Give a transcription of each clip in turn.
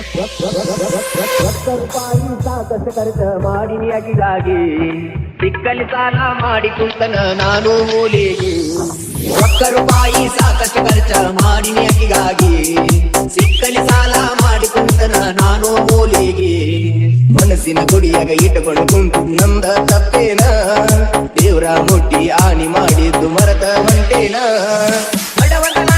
ಲಕ್ಷ ರೂಪಾಯಿ ಮಾಡಿನಿ ಅಗಿಗಾಗಿ ಸಿಕ್ಕಲಿ ಸಾಲ ಮಾಡಿ ಕುಂತನ ನಾನು ಮೂಲಿಗೆ. ಒಕ್ಕ ರೂಪಾಯಿ ಸಾಕಷ್ಟು ಖರ್ಚ ಮಾಡಿನಿ ಅಗಿಗಾಗಿ ಸಿಕ್ಕಲಿ ಸಾಲ ಮಾಡಿ ಕುಂತನ ನಾನು ಮೂಲಿಗೆ. ಮನಸ್ಸಿನ ಗುಡಿಯಾಗ ಇಟ್ಟುಕೊಂಡು ಕುಂತು ನಂದ ತಪ್ಪೇನ? ದೇವ್ರ ಮುಟ್ಟಿ ಆನಿ ಮಾಡಿದ್ದು ಮರದ ಮಂಟೇನ ಬಡವನ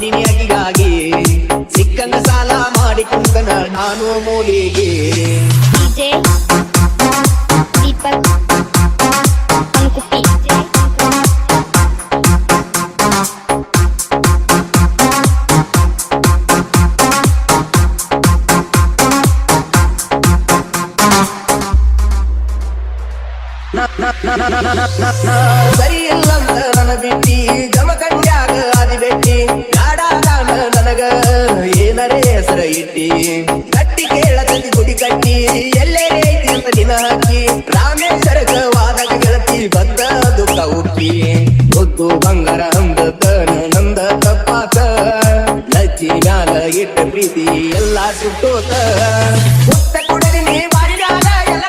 ಮಾಡಿನಿ ಅಗಿಗಾಗಿ ಸಿಕ್ಕಂಗ ಸಾಲ ಮಾಡಿ ಕುಂತನ ನಾನು ಮೂಲಿಗೆ DJ Deepak Angkupi ಸರಿ ಇಲ್ಲಂತ ನನ್ನ ಬಿಟ್ಟಿ ಸುಟ್ಟೋತ ಕುಡದಿ ನೀ ಎಲ್ಲ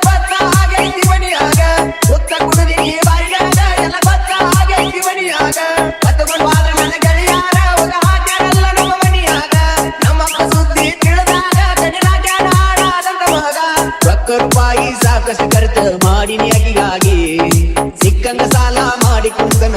ಸಾಕಷ್ಟು ಕರೆತ ಮಾಡಿನಿ ಅಗಿಗಾಗಿ ಸಿಕ್ಕಂಗ ಸಾಲ ಮಾಡಿ ಕುಂತನ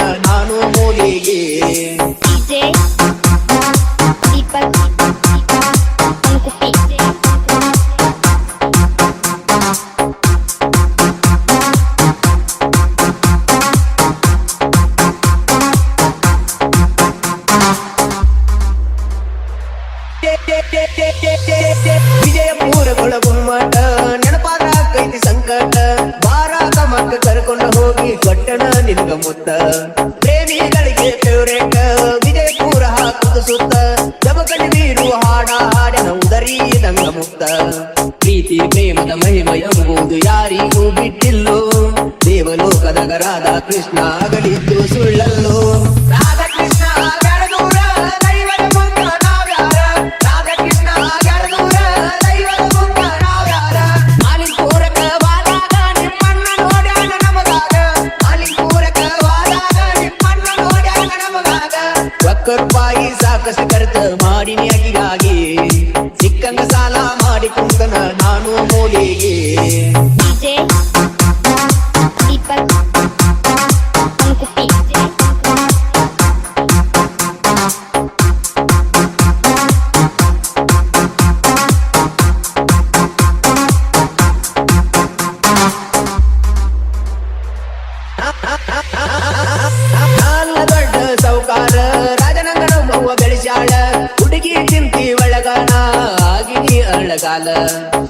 ಮುತ್ತ ಪ್ರೇಮಿಗಳಿಗೆ ಫೇವ್ರೇಟ್ ವಿಜಯಪುರ ಹಾಕುದು ಸುತ್ತ. ಜಮಕಡಿ ನೀರು ಹಾಡ, ಹಾಡಿನ ಉದರಿ ನಂಗ ಮುಕ್ತ ಪ್ರೀತಿ, ಪ್ರೇಮದ ಮಹಿಮ ಎಂಬುದು ಯಾರಿಗೂ ಬಿಟ್ಟಿಲ್ಲೋ. ದೇವಲೋಕದ ರಾಧಾ ಕೃಷ್ಣ ಅಗಲಿದ್ದು ಸುಳ್ಳಲ್ಲೋ. ಸಿಕ್ಕಂಗ ಸಾಲ ಮಾಡಿ ನಾನು ಮೂಲಿಗೆ ಅಳಗಾಲ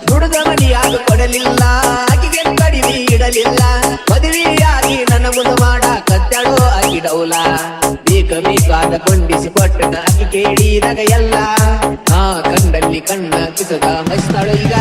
ದುಡ್ದ ಮನಿಯಾಗ ಕೊಡಲಿಲ್ಲ. ಆಕಿಗೆ ಕಡಿಮೆ ಇಡಲಿಲ್ಲ. ಮದುವೆಯಾಗಿ ನನ್ನ ಮುಂದೆ ಮಾಡ ಕತ್ತಾಳು ಆಗಿಡೌಲ ಬೇಕ ಬೇಕಾದ ಕೊಂಡಿಸಿ ಕೊಟ್ಟನ ಆಕಿ ಕೇಳಿದಾಗ ಎಲ್ಲ. ಆ ಕಂಡಲ್ಲಿ ಕಣ್ಣ ಕಿಸದ ಮಸ್ತಾಳು ಈಗ.